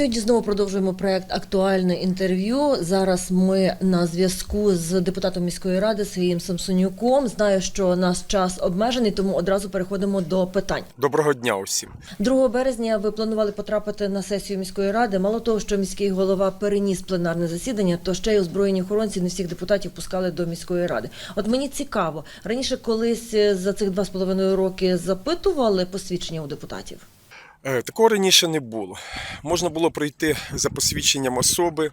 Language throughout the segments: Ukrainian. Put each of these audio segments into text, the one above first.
Сьогодні знову продовжуємо проект Актуальне інтерв'ю. Зараз ми на зв'язку з депутатом міської ради Сергієм Самсонюком. Знаю, що наш час обмежений, тому одразу переходимо до питань. Доброго дня усім. 2 березня ви планували потрапити на сесію міської ради. Мало того, що міський голова переніс пленарне засідання, то ще й озброєні охоронці не всіх депутатів пускали до міської ради. От мені цікаво, раніше колись е, за цих два з половиною роки запитували посвідчення у депутатів. Е, Такого раніше не було. Можна було пройти за посвідченням особи,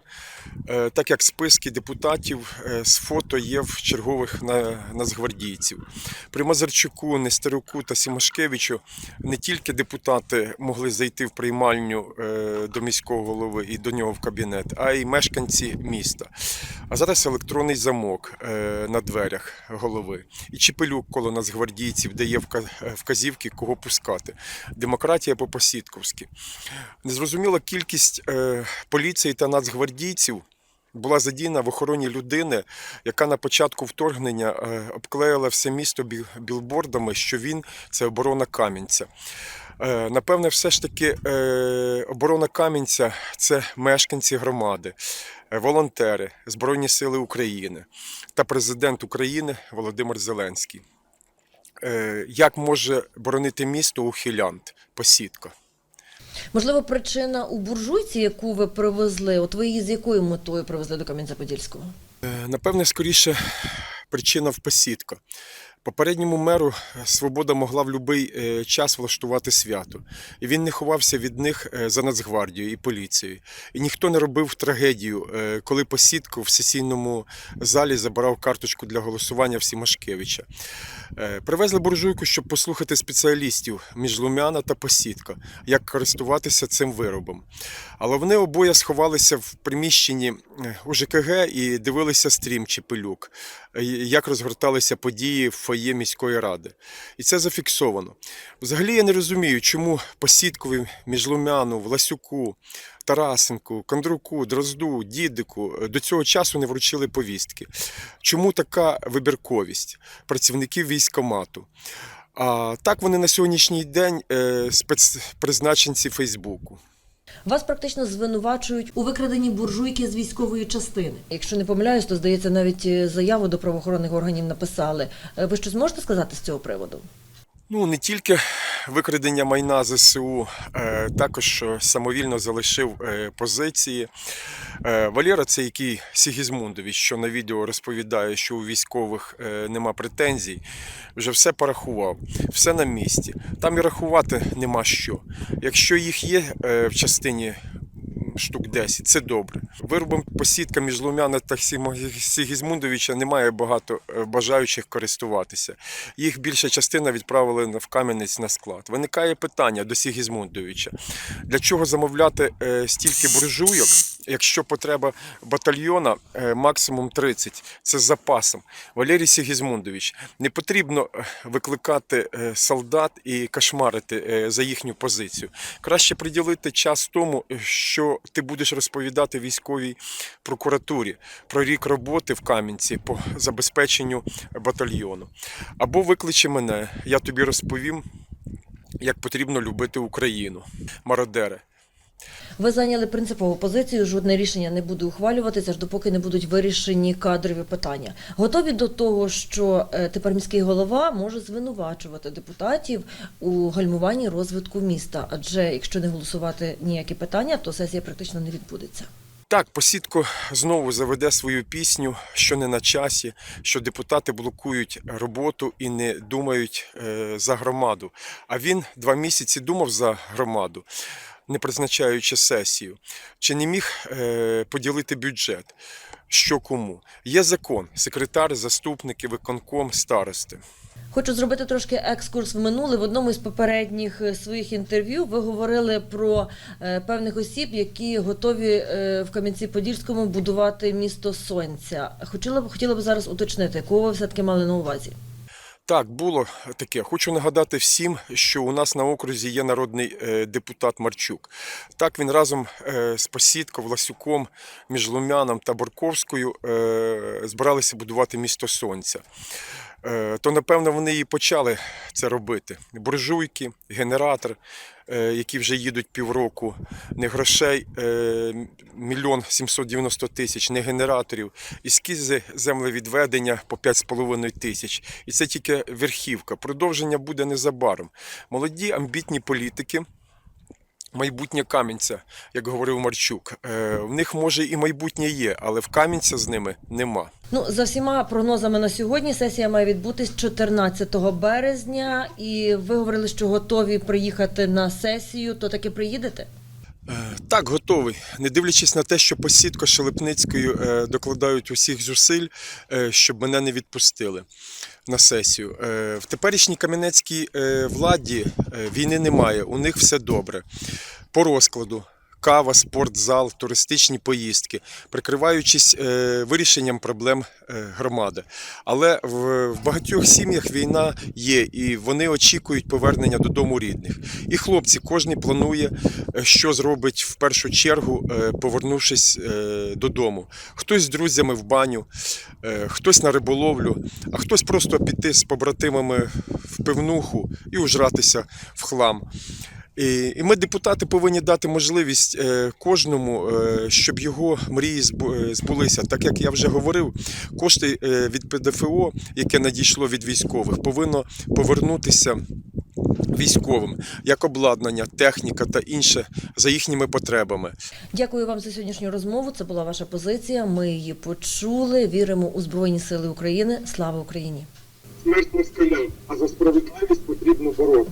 е, так як списки депутатів е, з фото є в чергових на- нацгвардійців. При Мазарчуку, Нестеруку та Сімашкевичу не тільки депутати могли зайти в приймальню до міського голови і до нього в кабінет, а й мешканці міста. А зараз електронний замок на дверях голови. І чіпелюк коло нацгвардійців дає вка- е, вказівки, кого пускати. Демократія по-посідковськи. Незрозуміла кількість е, поліції та нацгвардійців була задіяна в охороні людини, яка на початку вторгнення е, обклеїла все місто біл- білбордами, що він це оборона Кам'янця. Е, Напевне, все ж таки оборона Кам'янця це мешканці громади, волонтери, Збройні Сили України та президент України Володимир Зеленський. Е, Як може боронити місто ухилянт, посідка? Можливо, причина у буржуйці, яку ви привезли. От ви її з якою метою привезли до Кам'янця-Подільського? Е, Напевне, скоріше причина в посідка. Попередньому меру е, свобода могла в будь-який час влаштувати свято, і він не ховався від них е, за Нацгвардією і поліцією. І ніхто не робив трагедію, е, коли посідку в сесійному залі забирав карточку для голосування в Сімашкевича. Е, Привезли буржуйку, щоб послухати спеціалістів між Лумяна та Посідка, як користуватися цим виробом. Але вони обоє сховалися в приміщенні е, у ЖКГ і дивилися стрім Чепелюк, е, як розгорталися події в фоє міської ради. І це зафіксовано. Взагалі я не розумію, чому Посідкові, Міжлумяну, Власюку, Тарасенку, Кондруку, Дрозду, Дідику е, до цього часу не вручили повістки. Чому така вибірковість працівників військомату? А так вони на сьогоднішній день е, спецпризначенці Фейсбуку. Вас практично звинувачують у викраденні буржуйки з військової частини. Якщо не помиляюсь, то здається, навіть е, заяву до правоохоронних органів написали. Е, Ви щось можете сказати з цього приводу? Ну не тільки викрадення майна ЗСУ, е, також самовільно залишив е, позиції. Е, Валера, це який Сігізмундович, що на відео розповідає, що у військових нема претензій, вже все порахував, все на місці. Там і рахувати нема що. Якщо їх є в частині штук 10, це добре. Виробом посідка між Лумяна та Сігізмундовича немає багато е, бажаючих користуватися. Їх більша частина відправили в Кам'янець на склад. Виникає питання до Сігізмундовича. Для чого замовляти е, стільки буржуйок, якщо потреба батальйона е, максимум 30? Це з запасом. Валерій Сігізмундович, не потрібно е, викликати е, солдат і кошмарити за їхню позицію. Краще приділити час тому, що ти будеш розповідати військовій прокуратурі про рік роботи в Кам'янці по забезпеченню батальйону. Або викличе мене, я тобі розповім, як потрібно любити Україну. Мародери. Ви зайняли принципову позицію. Жодне рішення не буде ухвалюватися, аж допоки не будуть вирішені кадрові питання. Готові до того, що е, тепер міський голова може звинувачувати депутатів у гальмуванні розвитку міста. Адже якщо не голосувати ніякі питання, то сесія практично не відбудеться. Так, посідко знову заведе свою пісню, що не на часі, що депутати блокують роботу і не думають е, за громаду. А він два місяці думав за громаду, не призначаючи сесію. Чи не міг е, поділити бюджет? Що кому? Є закон, секретар, заступники, виконком, старости. Хочу зробити трошки екскурс в минуле. В одному із попередніх е, своїх інтерв'ю ви говорили про е, певних осіб, які готові е, в Кам'янці-Подільському будувати місто сонця. Хотіла б хотіла б зараз уточнити, кого ви все таки мали на увазі. Так, було таке. Хочу нагадати всім, що у нас на окрузі є народний е, депутат Марчук. Так він разом е, з Посідко, Власюком, Міжлумяном та Борковською е, збиралися будувати місто Сонця. То, напевно, вони і почали це робити. Буржуйки, генератор, які вже їдуть півроку, не грошей, мільйон мільйон 790 тисяч, не генераторів, ескізи землевідведення по 5,5 тисяч. І це тільки верхівка. Продовження буде незабаром. Молоді амбітні політики. Майбутнє Кам'янця, як говорив Марчук, Е, в них може і майбутнє є, але в Кам'янця з ними нема. Ну, за всіма прогнозами на сьогодні сесія має відбутись 14 березня, і ви говорили, що готові приїхати на сесію, то таки приїдете? Е, Так, готовий. Не дивлячись на те, що посідко Шелепницькою е, докладають усіх зусиль, е, щоб мене не відпустили на сесію. В теперішній кам'янецькій владі війни немає, у них все добре. По розкладу. Кава, спортзал, туристичні поїздки, прикриваючись е, вирішенням проблем е, громади. Але в, багатьох сім'ях війна є, і вони очікують повернення додому рідних. І хлопці, кожен планує, е, що зробить в першу чергу, повернувшись додому. Хтось з друзями в баню, хтось на риболовлю, а хтось просто піти з побратимами в пивнуху і ужратися в хлам. І, і ми, депутати, повинні дати можливість е, кожному, е, щоб його мрії е, збулися. Так як я вже говорив, кошти е, від ПДФО, яке надійшло від військових, повинно повернутися військовим як обладнання, техніка та інше за їхніми потребами. Дякую вам за сьогоднішню розмову. Це була ваша позиція. Ми її почули. Віримо у Збройні Сили України. Слава Україні! смерть москалям, а за справедливість потрібно боротися.